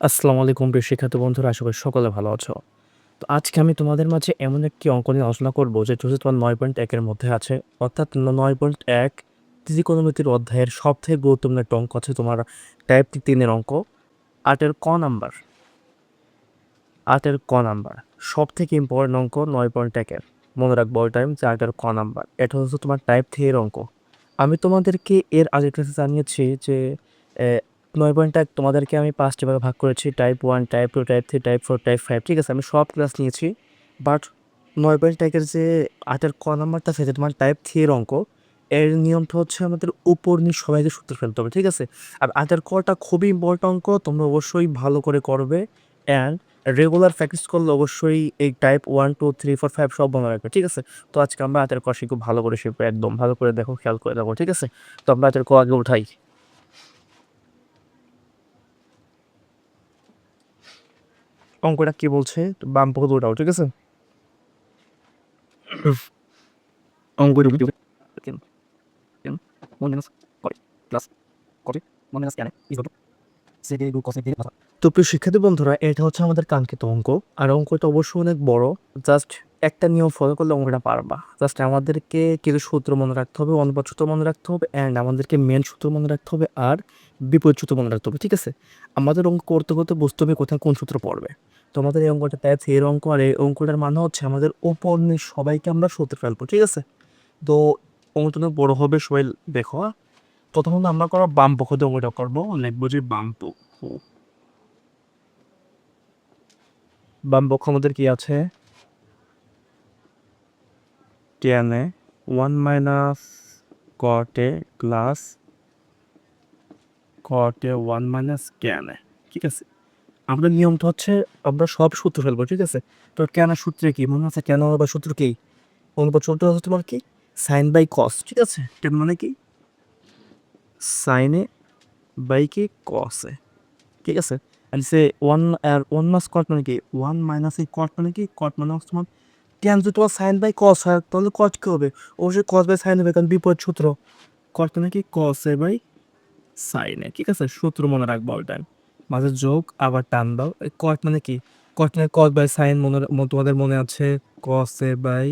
আসসালামু আলাইকুম, প্রিয় শিক্ষার্থী বন্ধুরা, আশা করি সকলে ভালো আছো। তো আজকে আমি তোমাদের মাঝে এমন একটি অঙ্ক নিয়ে আলোচনা করব যে হচ্ছে তোমার নয় পয়েন্ট একের মধ্যে আছে। অর্থাৎ নয় পয়েন্ট এক ত্রিকোণমিতির অধ্যায়ের সবথেকে গুরুত্বপূর্ণ একটা অঙ্ক আছে, তোমার টাইপ তিনের অঙ্ক। আটের ক নাম্বার। আটের ক নাম্বার। সব থেকে ইম্পর্টেন্ট অঙ্ক নয় পয়েন্ট একের। মনে রাখব অল টাইম যে আটের ক নাম্বার। এটা হচ্ছে তোমার টাইপ থ্রি এর অঙ্ক। আমি তোমাদেরকে এর আগে ক্লাসে জানিয়েছি যে নয় পয়েন্ট এক তোমাদেরকে আমি পাঁচটি ভাগে ভাগ করেছি। Type one type two type three type four type five ঠিক আছে? আমি সব ক্লাস নিয়েছি। বাট নয় পয়েন্ট একের যে আটের ক নাম্বারটা সেটা তোমার টাইপ থ্রি এর অঙ্ক। এর নিয়মটা হচ্ছে আমাদের উপর নিয়ে সবাইকে সূত্র ফেলতে হবে, ঠিক আছে? আর আটের কটা খুবই ইম্পর্টেন্ট অঙ্ক, তোমরা অবশ্যই ভালো করে করবে। অ্যান্ড রেগুলার প্র্যাকটিস করলে অবশ্যই এই type one two three four five সব মনে রাখবে, ঠিক আছে? তো আজকে আমরা হাতের ক ভালো করে শিখব, একদম ভালো করে দেখো, খেয়াল করে দেখো, ঠিক আছে? তো আমরা হাতের ক আগে উঠাই। অঙ্কটা কি বলছে? বাম পক্ষ উঠাও ঠিক আছে? তো প্রিয় শিক্ষার্থী বন্ধুরা এটা হচ্ছে আমাদের কাঙ্ক্ষিত অঙ্ক। আর অঙ্কটা অবশ্যই অনেক বড়। জাস্ট একটা নিয়ম ফলো করলে অঙ্কটা পারবা। জাস্ট আমাদেরকে কিছু সূত্র মনে রাখতে হবে অনুপাত সূত্র মনে রাখতে হবে অ্যান্ড আমাদেরকে মেন সূত্র মনে রাখতে হবে আর বিপরীত সূত্র মনে রাখতে হবে ঠিক আছে? আমাদের অঙ্ক করতে করতে বুঝতে হবে কোথায় কোন সূত্র পড়বে। তো আমাদের এই অঙ্কটা তাই এর অঙ্ক আর এই অঙ্কটার মানে হচ্ছে আমাদের ওপর নিচ সবাইকে আমরা সূত্রে ফেলব, ঠিক আছে? তো অঙ্কটা বড় হবে, সবাই দেখো হ্যাঁ? প্রথমত আমরা করব বাম পক্ষ দিয়ে অঙ্কটা করব, লিখব যে বাম পক্ষ। বাম পক্ষ আমাদের কি আছে? টেনে ওয়ান মাইনাস কটে প্লাস কটে ওয়ান মাইনাস ক্যানে ঠিক আছে? আমাদের নিয়মটা হচ্ছে আমরা সব সূত্র ফেলব, ঠিক আছে? তো কেন সূত্রে কি? মনে আছে কেন বা সূত্র কি? অনুপাত সূত্র হচ্ছে তোমার কি? সাইন বাই কস ঠিক আছে? এটা মানে কি? সাইনে বাই কি? কসে ঠিক আছে? আর সে ওয়ান আর ওয়ান মাস কট মানে কি? ওয়ান মাইনাস এই কট মানে কি? কট মানে হচ্ছে তোমার টেন যদি তোমার সাইন বাই কস হয়, তাহলে কট কি হবে? অবশ্যই কস বাই সাইন হবে, কারণ বিপরীত সূত্র। কট মানে কি? কসে বাই সাইনে ঠিক আছে? সূত্র মনে রাখব অল টাইম মাঝে যোগ আবার টান দাও। কট মানে কি? কট মানে কস বাই সাইন মনে তোমাদের মনে আছে? কসে বাই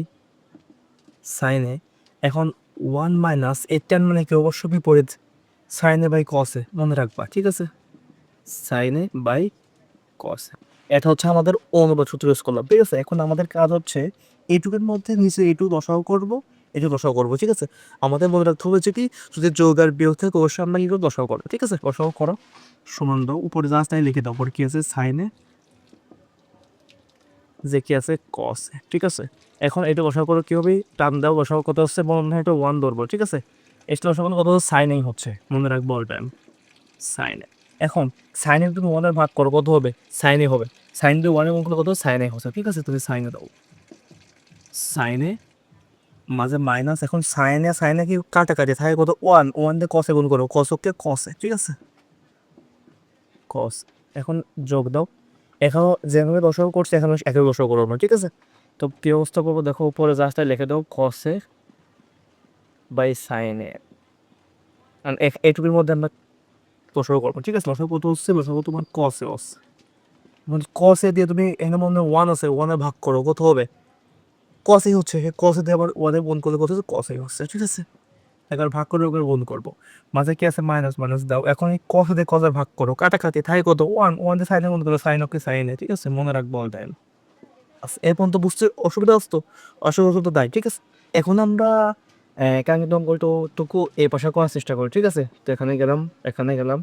সাইনে এখন ওয়ান মাইনাস এই টেন মানে কি? অবশ্য বিপরীত। সাইনে বাই কসে মনে রাখবা, ঠিক আছে? সাইনে বাই কসে এটা হচ্ছে আমাদের অনুবাদ সূত্র ইউজ করলাম, ঠিক আছে? এখন আমাদের কাজ হচ্ছে এটুকের মধ্যে নিচে এইটুকু দশাও করব এটুকু দশাও করব, ঠিক আছে? আমাদের মনে রাখতে হবে যে কি, যদি যোগ আর বিয়োগ থেকে, অবশ্যই আমরা কি করব দশাও করব, ঠিক আছে? দশাও করো। সমান দাও, উপরে তাই লিখে দাও উপরে কি আছে? সাইনে যে কি আছে? কস ঠিক আছে? এখন এটা বসাও করো কি হবে? টান দাও বসাও কত হচ্ছে, মনে হয় এটা ওয়ান ধরবো, ঠিক আছে? এটা বসাও কত সাইনেই হচ্ছে, মনে রাখব অল টাইম সাইনে এখন সাইনে তুমি ওয়ানের ভাগ করো, কত হবে? সাইনে হবে। সাইন দিয়ে ওয়ানের মুখগুলো কত? সাইনে হচ্ছে, ঠিক আছে? তুমি সাইনে দাও। সাইনে মাঝে মাইনাস এখন সাইনে সাইনে কি কাটাকাটি? থাকে কত ওয়ান ওয়ান দিয়ে কসে গুণ করো কসককে কসে ঠিক আছে? কস এখন যোগ দাও। এখানেও যেভাবে দশক করছে, এখানে একই দশক করব না, ঠিক আছে? তো কি অবস্থা করব? দেখো, উপরে জাস্টটা লিখে দাও কসে বাই সাইনে এইটুকুর মধ্যে আমরা দশক করব, ঠিক আছে? দশক কত হচ্ছে? দশক তোমার কসে হচ্ছে কসে দিয়ে তুমি এখানে মনে ওয়ান আছে ওয়ানে ভাগ করো, কত হবে? কসেই হচ্ছে কসে দিয়ে আবার ওয়ানে গুণ করলে কত কসেই হচ্ছে। ঠিক আছে? একবার ভাগ করে ওকে গুণ করব। মাঝে কি আছে? মাইনাস মাইনাস দাও। এখন এই কসে দিয়ে কসে ভাগ করো। কাটাকাটি থাকে কত? ওয়ান ওয়ান দিয়ে সাইনে গুণ করো সাইন ওকে সাইনে ঠিক আছে? মনে রাখব অল টাইম আচ্ছা এর পর্যন্ত বুঝতে অসুবিধা আসতো অসুবিধা তো তাই ঠিক আছে? এখন আমরা কাঙ্ক্ষিত অঙ্কটুকু এই পাশে করার চেষ্টা করি, ঠিক আছে? তো এখানে গেলাম এখানে গেলাম।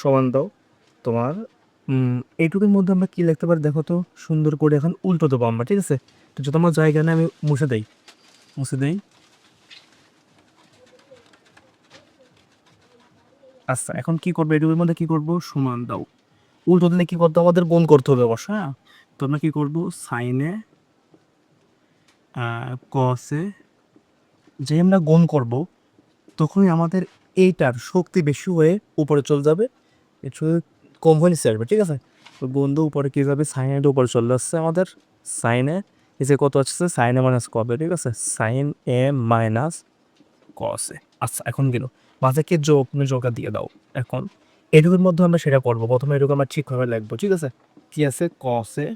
সমান দাও তোমার এইটুকুর মধ্যে আমরা কি লিখতে পারি দেখো তো? সুন্দর করে এখন উল্টো দেবো আমরা, ঠিক আছে? তো যত আমার জায়গা নেই, আমি মুছে দেই। মুছে দেই। আচ্ছা এখন কি করব? এটুকুর মধ্যে কি করব? সমান দাও। উল্টো দিলে কি করতে আমাদের গুণ করতে হবে অবশ্য হ্যাঁ? তো আমরা কি করব? সাইনে কসে যে আমরা গুণ করব, তখনই আমাদের এইটার শক্তি বেশি হয়ে উপরে চলে যাবে। একটু কম হয়ে নিচে আসবে, ঠিক আছে? তো বন্ধু উপরে কি যাবে? সাইনের উপরে চলে আসছে আমাদের সাইনে এসে কত আসছে? সাইন এ মাইনাস কবে ঠিক আছে? সাইন এ মাইনাস কসে আচ্ছা এখন গেল। মাঝে কি যোগ যোগা দিয়ে দাও। এখন এটুকুর মধ্যে আমরা সেটা করব। প্রথমে এটুকু আমরা ঠিকভাবে লিখব, ঠিক আছে? কি আছে? কসে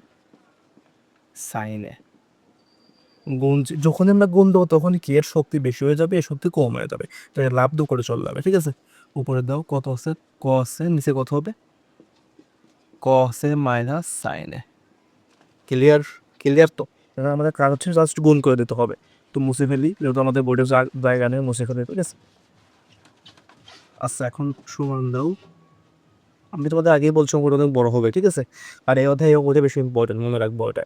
সাইনে গুণ যখন আমরা গুণ দেবো তখন কি? এর শক্তি বেশি হয়ে যাবে, এর শক্তি কম হয়ে যাবে। তো এর লাভ দু করে চলে যাবে, ঠিক আছে? উপরে দাও, কত আছে? কসে নিচে কত হবে? কসে মাইনাস সাইনে ক্লিয়ার ক্লিয়ার তো? এবার আমাদের কাজ হচ্ছে জাস্ট গুণ করে দিতে হবে। তো মুছে ফেলি যেহেতু আমাদের বোর্ডের জায়গা নেই মুছে ফেলি ঠিক আছে? আচ্ছা এখন সমান দাও। আমি তোমাদের আগেই বলছি অঙ্কটা অনেক বড় হবে ঠিক আছে? আর এই অধ্যায় অঙ্কটা বেশি ইম্পর্টেন্ট মনে রাখব ওটা।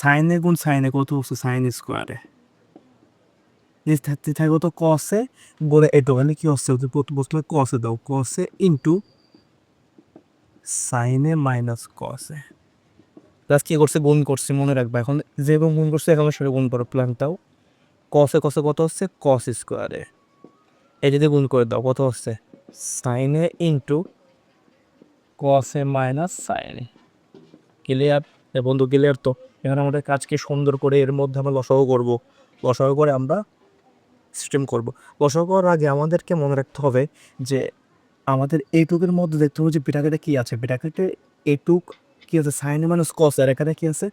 সাইনে গুণ সাইনে কত হচ্ছে? সাইন স্কোয়ারে থাকতে থাকবে তো কসে গুণে এটো মানে কি হচ্ছে? প্রথম কসে দাও কসে ইন্টু সাইনে মাইনাস কসে প্লাস কি করছে? গুণ করছে, মনে রাখবা। এখন যে এবং গুণ করছে, এখন সেটা গুণ করো। প্ল্যানটাও কসে কসে কত হচ্ছে? কস স্কোয়ারে এই যদি গুণ করে দাও, কত হচ্ছে? সাইনে ইন্টু কসে মাইনাস সাইনে ক্লিয়ার বন্ধু ক্লিয়ার তো? এখানে আমাদের কাজকে সুন্দর করে এর মধ্যে আমরা লসাগু করব। লসাগু করে আমরা সিস্টেম করব। লসাগু করার আগে আমাদেরকে মনে রাখতে হবে যে, আমাদের এইটুকের মধ্যে দেখতে হবে যে বিটাকেটে কী আছে? বিটাকেটে এইটুক কী আছে সাইনে মানুষ কস আর এখানে কি আছে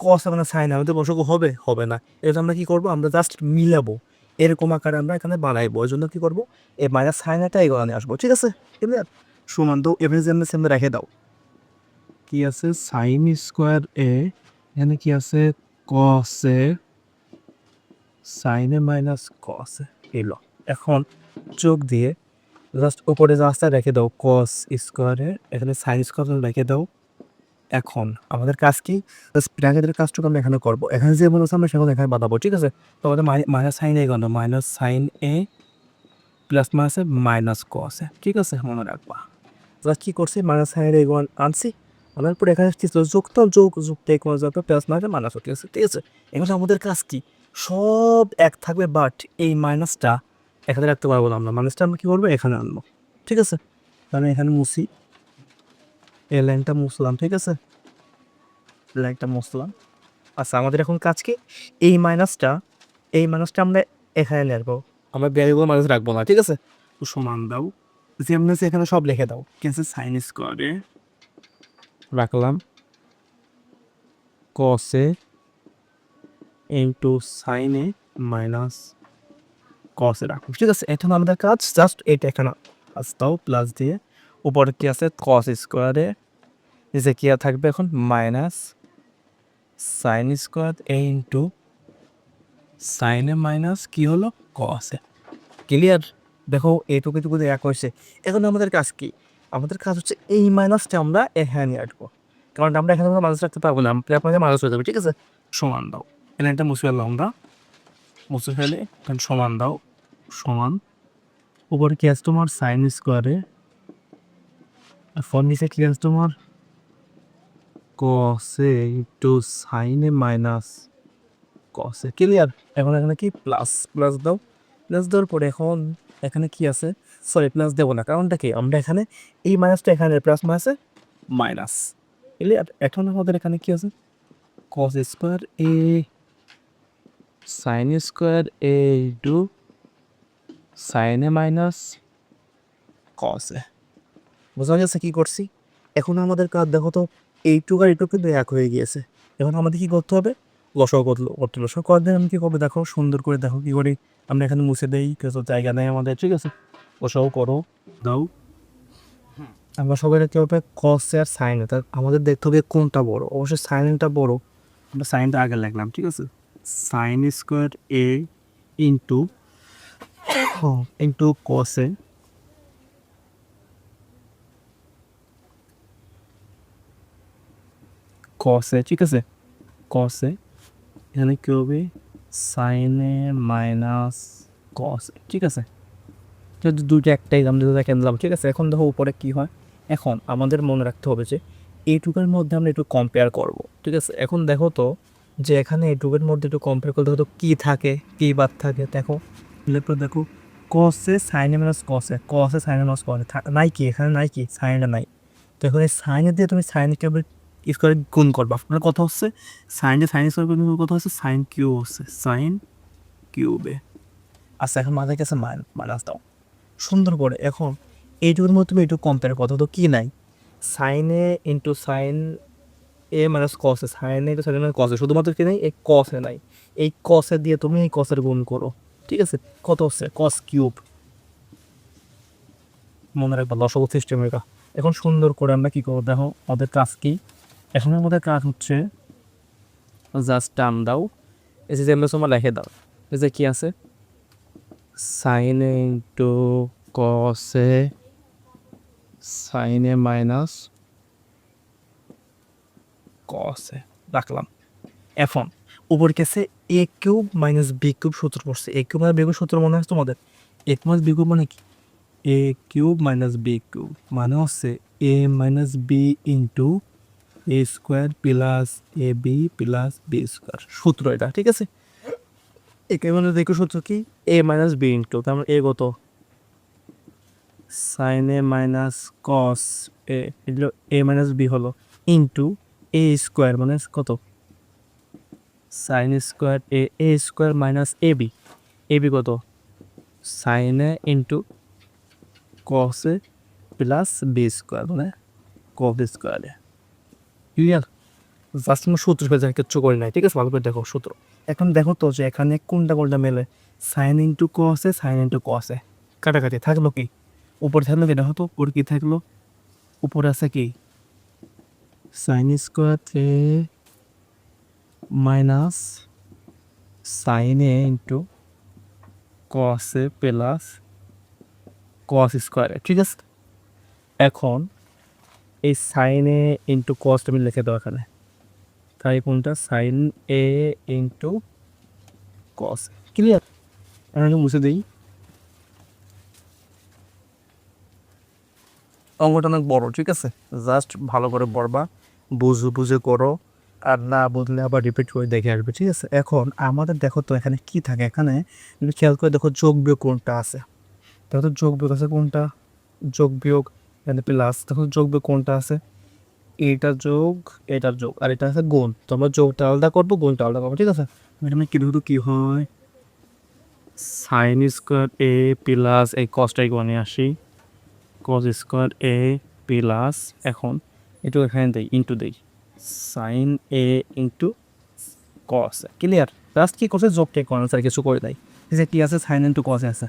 কস মানে সাইন, আমাদের লসাগু হবে হবে না। এটা আমরা কি করব? আমরা জাস্ট মিলাবো। এরকম আকারে আমরা এখানে বানাইবো। ওই জন্য কী করব? এ মাইনাস সাইনাটা এগুলো নিয়ে আসব, ঠিক আছে? ক্লিয়ার সমান দাও এভারেজ এমনি সেমনি রেখে দাও। কি আছে? সাইন স্কোয়ার এ, এখানে কি আছে? কস কসে সাইনে মাইনাস কসে এলো এখন চোখ দিয়ে জাস্ট উপরে রাস্তা রেখে দাও, কস স্কোয়ারের এখানে সাইন স্কোয়ার রেখে দাও। এখন। আমাদের কাজ কি? ব্র্যাকেটের কাজটুকু আমরা এখানে করব। এখানে যে বলেছে আমরা সেখানে এখানে বাঁধাবো ঠিক আছে? তো আমাদের মাইনাস সাইন এ গণ মাইনাস সাইন এ প্লাস মাইনাসে মাইনাস কসে ঠিক আছে? মনে রাখবা। জাস্ট কী করছি? মাইনাস সাইন এ গণ আনছি। আনার পর এখানে ছিল যুক্ত? যোগ যুক্ত এক মজা প্লাস মাইনাস মাইনাস ঠিক আছে? ঠিক আছে? এখন আমাদের কাজ কি? সব এক থাকবে বাট এই মাইনাসটা এখানে রাখতে পারব না আমরা। মাইনাসটা আমরা কী করব? এখানে আনব, ঠিক আছে? তাহলে এখানে মুছি। এই লাইনটা মুছলাম, ঠিক আছে? লাইনটা মুছলাম। আচ্ছা আমাদের এখন কাজ কি? এই মাইনাসটা এই মাইনাসটা আমরা এখানে নেব। আমরা ভ্যারিয়েবল মাইনাস রাখব না, ঠিক আছে? সমান দাও। যেমন আছে এখানে সব লিখে দাও। কি আছে? সাইন স্কোয়ারে রাখলাম। কসে ইন্টু সাইনে মাইনাস কসে রাখো ঠিক আছে? এখন আমাদের কাজ। জাস্ট এটা এখানে আসতাও প্লাস দিয়ে উপরে কি আছে? কস স্কোয়ারে নিচে কি থাকবে এখন? Minus sine square A into সাইনে মাইনাস কি হলো? কসে ক্লিয়ার দেখো, এইটুকু টুকু এক হয়েছে, এখন আমাদের কাজ কি? আমাদের কাজ হচ্ছে এই মাইনাসটা আমরা এখানে আসব কারণ আমরা এখানে মাইনাস রাখতে পারব না আপনাদের মাইনাস হয়ে যাবে ঠিক আছে? সমান দাও। এখানে একটা মুছে ফেললাম আমরা। মুছে ফেলে, এখানে সমান দাও। সমান। উপরে কি আছে তোমার? সাইন স্কোয়ারে ফোন নিচে কি আছে তোমার? কসে ইন্টু সাইনে মাইনাস। কসে ক্লিয়ার এখন এখানে কি? প্লাস প্লাস দাও। প্লাস দেওয়ার পরে এখন এখানে কি আছে? সরি প্লাস দেবো না। কারণটা কি? আমরা এখানে এই মাইনাসটা এখানে প্লাস মাইনাসে মাইনাস। ক্লিয়ার এখন আমাদের এখানে কি আছে? Cos square A sine square A to সাইনে মাইনাস কসে বোঝা গেছে কি করছি? এখন আমাদের কাজ দেখো তো, এইটুক আর এইটুক কিন্তু এক হয়ে গিয়েছে। এখন আমাদের কি করতে হবে? লসাও করল করতে লসাও করার দিন আমি কী করব? দেখো, সুন্দর করে দেখো কী করি। আমরা এখানে মুছে দেই, কিছু জায়গা নেই আমাদের, ঠিক আছে? লসাও করো, দাও। আমরা সবাই কী হবে কসে আর সাইনে তার আমাদের দেখতে হবে কোনটা বড়। অবশ্যই সাইনটা বড়। আমরা সাইনটা আগে লাগলাম ঠিক আছে? Sine square A into into কসে কসে ঠিক আছে? কসে এখানে কী হবে? সাইনে মাইনাস কসে ঠিক আছে? যদি দুটো একটা এক্সাম দিতে দেখেন দিলাম ঠিক আছে? এখন দেখো উপরে কী হয়? এখন আমাদের মনে রাখতে হবে যে এইটুকের মধ্যে আমরা একটু কম্পেয়ার করব, ঠিক আছে? এখন দেখো তো যে এখানে এইটুকের মধ্যে একটু কম্পেয়ার করতে তো কী থাকে, কী বাদ থাকে, দেখো? এরপর দেখো কসে সাইনে মাইনাস কসে কসে সাইনে মাইনাস কসে নাই কি? এখানে নাই কি? সাইনটা নাই। তো এখন এই সাইনে দিয়ে তুমি সাইনকে স্কোয়ারে গুণ করবা। আপনার কথা হচ্ছে সাইন যে সাইন স্কোয়ার গুণ কথা হচ্ছে সাইন কিউ হচ্ছে সাইন কিউবে আচ্ছা এখন মাথায় কাছে মাইনাস দাও। সুন্দর করে, এখন এইটুকুর মধ্যে তুমি একটু কম্পেয়ার কথা তো কি নাই? সাইনে ইন্টু সাইন এ মাইনাস কসে সাইনে ইন্টু সাইন মাইনাস কসে শুধুমাত্র কি নাই? এই কসে নাই। এই কসে দিয়ে তুমি এই কসের গুণ করো। ঠিক আছে? কত হচ্ছে? কস কিউব মনে রাখবা লসগো সিস্টেম এখন সুন্দর করে আমরা কি করব? দেখো, আমাদের কাজ কি? এখন আমাদের কাজ হচ্ছে জাস্ট টার্ম দাও। এই যে তোমার লিখে দাও, এই যে কি আছে? সাইনে ইন্টু কসে সাইনে মাইনাস কসে রাখলাম। এখন, উপর কেসে A cube minus B cube সূত্র পড়ছে। A cube minus B cube সূত্র মনে আছে তোমাদের? A cube minus B cube মানে কি? A cube minus B cube মানে হচ্ছে A minus B into A square plus A B plus B square সূত্র এটা, ঠিক আছে? একে মানে দেখো সূত্র কি? এ মাইনাস বি ইন্টু তার মানে এ কত? Sine A minus cos A A minus B হলো। ইন্টু এ স্কোয়ার মানে কত? Sine square A A square minus A B A B কত? Sine A into cos A plus B square মানে cos স্কোয়ারে ক্লিয়ার জাস্ট আমরা সূত্র পেয়ে যাই কিচ্ছু করি নাই, ঠিক আছে? ভালো করে দেখো সূত্র। এখন দেখো তো যে এখানে কোনটা কোনটা মেলে? সাইন ইন ইন্টু কসে সাইন ইন ইন্টু কসে কাটাকাটি থাকল কি? উপরে থাকল কি? দেখো তো, উপরে কি থাকল? উপরে আছে কি? Sine square A minus sine A into cos plus cos স্কোয়ারে ঠিক আছে? এখন এই সাইন এ ইন্টু কসটা আমি লিখে দেবো এখানে। তাই কোনটা? Sine A into cos clear আমি মুছে দিই। অঙ্কটা অনেক বড়, ঠিক আছে? জাস্ট ভালো করে পড়বা, বুঝে বুঝে করো, আর না বুঝলে আবার রিপিট করে দেখে আসবে, ঠিক আছে? এখন আমাদের দেখো তো এখানে কি থাকে? এখানে খেয়াল করে দেখো যোগ বিয়োগ কোনটা আছে। দেখো তো যোগ বিয়োগ আছে কোনটা? যোগ বিয়োগ এখানে প্লাস দেখো যোগ বিয়োগ কোনটা আছে। এটা যোগ এটা যোগ, আর এটা আছে গুণ। তো আমরা যোগটা আলাদা করব, গুণটা আলাদা করব, ঠিক আছে? এটা মানে কি ধরো কি হয়? সাইন স্কোয়ার এ প্লাস এই কসটাই গুণে আসি। কস স্কোয়ার এ প্লাস এখন একটু এখানে দেই ইন্টু দেই। Sine A into cos clear just কি করছে? যোগ টেক করেন স্যার কিছু করে দেয়। যে কি আছে সাইন ইন্টু কসে আছে।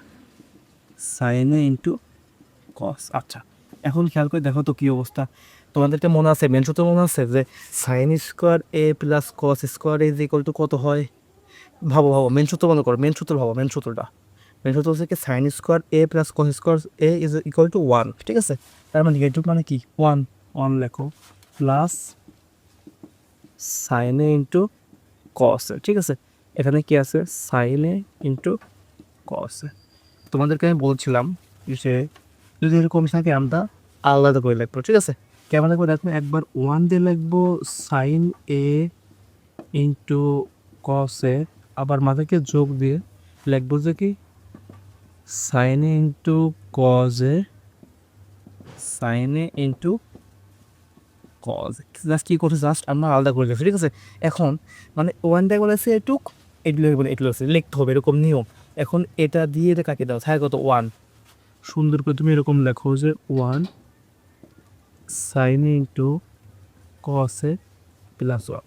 সাইন ইন্টু কস আচ্ছা। এখন খেয়াল করে দেখো তো কী অবস্থা। তোমাদেরটা মনে আছে মেন সূত্র মনে আছে যে sine square A plus cos square is equal to কত হয়? ভাবো ভাবো মেন সূত্র মনে করো মেন সূত্র ভাবো মেন সূত্রটা মেন সূত্র হচ্ছে কি sine square A plus cos square A is equal to one ঠিক আছে? তার মানে এইটুক মানে কি? ওয়ান ওয়ান লেখো প্লাস সাইনে ইন্টু কস ঠিক আছে? এখানে কি আছে? সাইনে ইন্টু কস তোমাদেরকে আমি বলছিলাম যে যদি এরকম থাকে আমরা আলাদা করে লিখব ঠিক আছে? কেমন করে দেখব একবার ওয়ান দিয়ে লিখব সাইন এ ইন্টু কসে আবার মাথাকে যোগ দিয়ে লিখব যে কি? সাইন এ ইন্টু কজে এ ইন্টু কজ জাস্ট কী করছে? জাস্ট আমরা আলাদা করে লিখছি ঠিক আছে? এখন মানে ওয়ান ওয়ানটা বলেছে এটুক এগুলো বলে এগুলো লিখতে হবে, এরকম নিয়ম। এখন এটা দিয়ে এটা কাকে দাও থাকে কত? ওয়ান সুন্দর করে তুমি এরকম লেখো যে ওয়ান সাইন ইন্টু কসে প্লাস ওয়ান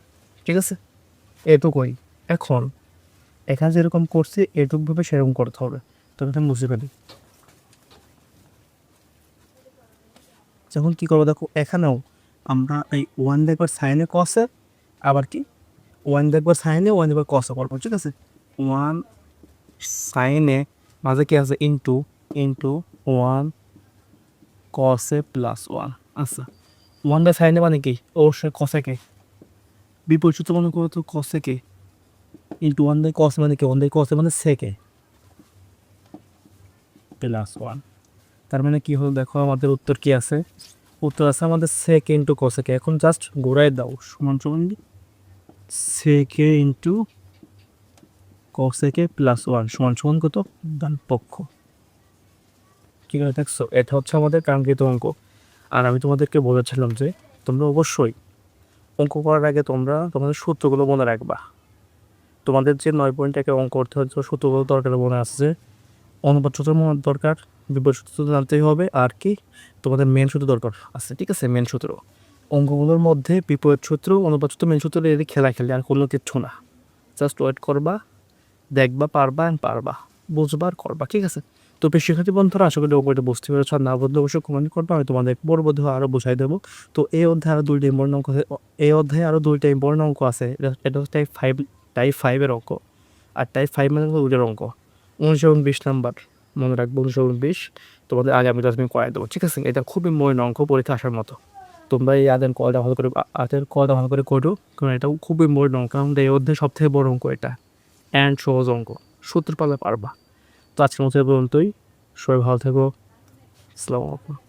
ঠিক আছে? এটুকুই। এখন, এখানে যেরকম করছি, এটুকভাবে সেরকম করতে হবে। তবে আমি বুঝতে পারি যখন কী করব দেখো, এখানেও আমরা এই ওয়ান দেখবার সাইনে কসে আবার কি? ওয়ান দেখবার সাইনে ওয়ান দেখবার কসে করব, ঠিক আছে? ওয়ান সাইনে মাঝে কি আছে? ইন্টু ইন্টু ওয়ান কসে প্লাস ওয়ান আচ্ছা ওয়ান বাই সাইনে মানে কি? অবশ্যই কসে কে বিপরীত সূত্র মনে করো তো কসে কে ইন্টু ওয়ান বাই কস মানে কি? ওয়ান বাই কসে মানে সেকে প্লাস ওয়ান তার মানে কি হলো? দেখো আমাদের উত্তর কি আছে? উত্তর আছে আমাদের সেকে ইন্টু কসেকে এখন জাস্ট ঘোরায় দাও সমান সমান সেকে ইন্টু কসেকে প্লাস ওয়ান সমান সমান কত? ডান পক্ষ। ঠিক আছে দেখছ? এটা হচ্ছে আমাদের কাঙ্ক্ষিত অঙ্ক। আর আমি তোমাদেরকে বলেছিলাম যে তোমরা অবশ্যই অঙ্ক করার আগে তোমরা তোমাদের সূত্রগুলো মনে রাখবা। তোমাদের যে নয় পয়েন্ট একে অঙ্ক করতে হচ্ছে সূত্রগুলো দরকার মনে আসছে অনুপাত সূত্র মনে দরকার, বিপরীত সূত্র জানতেই হবে, আর কি তোমাদের মেন সূত্র দরকার আছে, ঠিক আছে মেন সূত্র। অঙ্কগুলোর মধ্যে বিপরীত সূত্র, অনুপাত সূত্র মেন সূত্র, এদের খেলা খেলে আর কোনো কিচ্ছু না। জাস্ট ওয়েট করবা, দেখবা, পারবা অ্যান্ড পারবা। বুঝবা আর করবা, ঠিক আছে? তো শিক্ষার্থী বন্ধুরা, আশা করি অঙ্কটা বুঝতে পেরেছ। না বুঝলে অবশ্যই কমেন্ট করবা, আমি তোমাদের পরবর্তী আরও বুঝাই দেবো। তো এই অধ্যায়ে আরও দুইটা ইম্পর্টেন্ট অঙ্ক আছে। এই অধ্যায়ে আরও দুইটা ইম্পর্টেন্ট অঙ্ক আছে। এটা- হচ্ছে টাইপ ফাইভ টাইপ ফাইভের অঙ্ক। আর টাইপ ফাইভ মানে দুইটার অঙ্ক। উনিশ এবং বিশ নাম্বার। মনে রাখব উনিশ এবং বিশ তোমাদের ক্লাস আমি করাই দেবো, ঠিক আছে? এটা খুবই মূল্য অঙ্ক পরীক্ষা আসার মতো। তোমরা এই আদের কলটা ভালো করে আদের কলটা ভালো করে করো, কারণ এটা খুবই মূল্য অঙ্ক। কারণ এই অধ্যায় সবথেকে বড় অঙ্ক এটা। অ্যান্ড সহজ অঙ্ক। সূত্র পালে পারবা। তো আজকের মতো পর্যন্তই। সবাই ভালো থেকো। আসসালামু আলাইকুম।